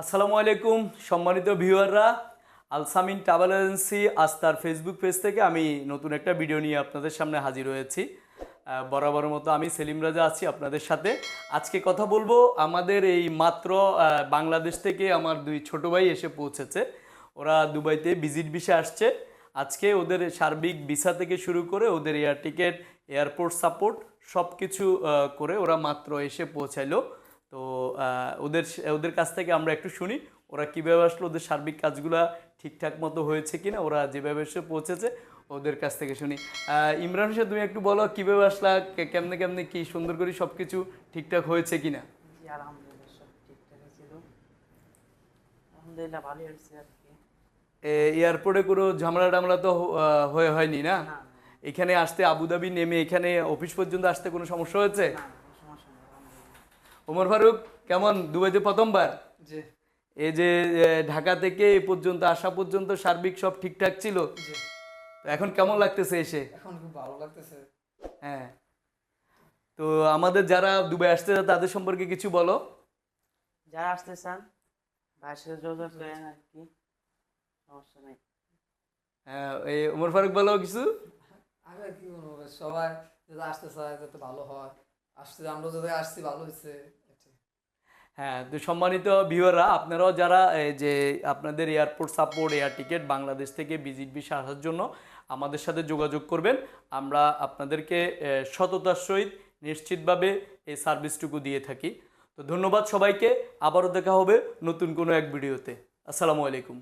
আসসালামু আলাইকুম, সম্মানিত ভিউয়াররা। আলসামিন ট্রাভেল এজেন্সি আস্তার ফেসবুক পেজ থেকে আমি নতুন একটা ভিডিও নিয়ে আপনাদের সামনে হাজির হয়েছি। বরাবর মতো আমি সেলিম রাজা আছি আপনাদের সাথে। আজকে কথা বলব আমাদের এই মাত্র বাংলাদেশ থেকে আমার দুই ছোট ভাই এসে পৌঁছেছে। ওরা দুবাইতে ভিজিট ভিসা আসছে। আজকে ওদের সার্বিক ভিসা থেকে শুরু করে ওদের এয়ার টিকেট এয়ারপোর্ট সাপোর্ট সব কিছু করে ওরা মাত্র এসে পৌঁছাইলো। তো ওদের ওদের কাছ থেকে আমরা একটু শুনি ওরা কীভাবে আসলো ওদের সার্বিক কাজগুলা ঠিকঠাক মতো হয়েছে কিনা ওরা যেভাবে এসে পৌঁছেছে ওদের কাছ থেকে শুনি। ইমরান হোসেন তুমি একটু বলো কীভাবে আসলা কেমনে কেমনে কি সুন্দর করে সব কিছু ঠিকঠাক হয়েছে কিনা? আলহামদুলিল্লাহ ভালোই কি। এ, এয়ারপোর্টে কোনো ঝামেলা টামলা তো হয়ে হয়নি না? না এখানে আসতে আবুধাবি নেমে এখানে অফিস পর্যন্ত আসতে কোনো সমস্যা হয়েছে না কোনো সমস্যা নেই আলহামদুলিল্লাহ ওমর ফারুক কেমন? দুবাইতে প্রথমবার? জি। এই যে ঢাকা থেকে এই পর্যন্ত আসা পর্যন্ত সার্বিক সব ঠিকঠাক ছিল? জি। এখন কেমন লাগতেছে এসে? এখন খুব ভালো লাগতেছে। হ্যাঁ। তো আমাদের যারা দুবাই আসতে চায় তাদের সম্পর্কে কিছু বলো। যারা আসতে চান ভাইয়ের সাথে যোগাযোগ করেন আর কি সমস্যা নেই। হ্যাঁ, এই ওমর ফারুক বলো কিছু। আর কি বলব সবাই যদি আসতে চায় যাতে ভালো হয়। আসতে আমরা যদি আসছি ভালো হয়েছে। হ্যাঁ তো সম্মানিত ভিউয়াররা আপনারাও যারা যে আপনাদের airport support air ticket Bangladesh থেকে ভিজিট আসার জন্য আমাদের সাথে যোগাযোগ করবেন, আমরা আপনাদেরকে সততার সহিত নিশ্চিতভাবে এই সার্ভিসটুকু দিয়ে থাকি। তো ধন্যবাদ সবাইকে, আবারও দেখা হবে নতুন কোনো এক ভিডিওতে আসসালামু আলাইকুম।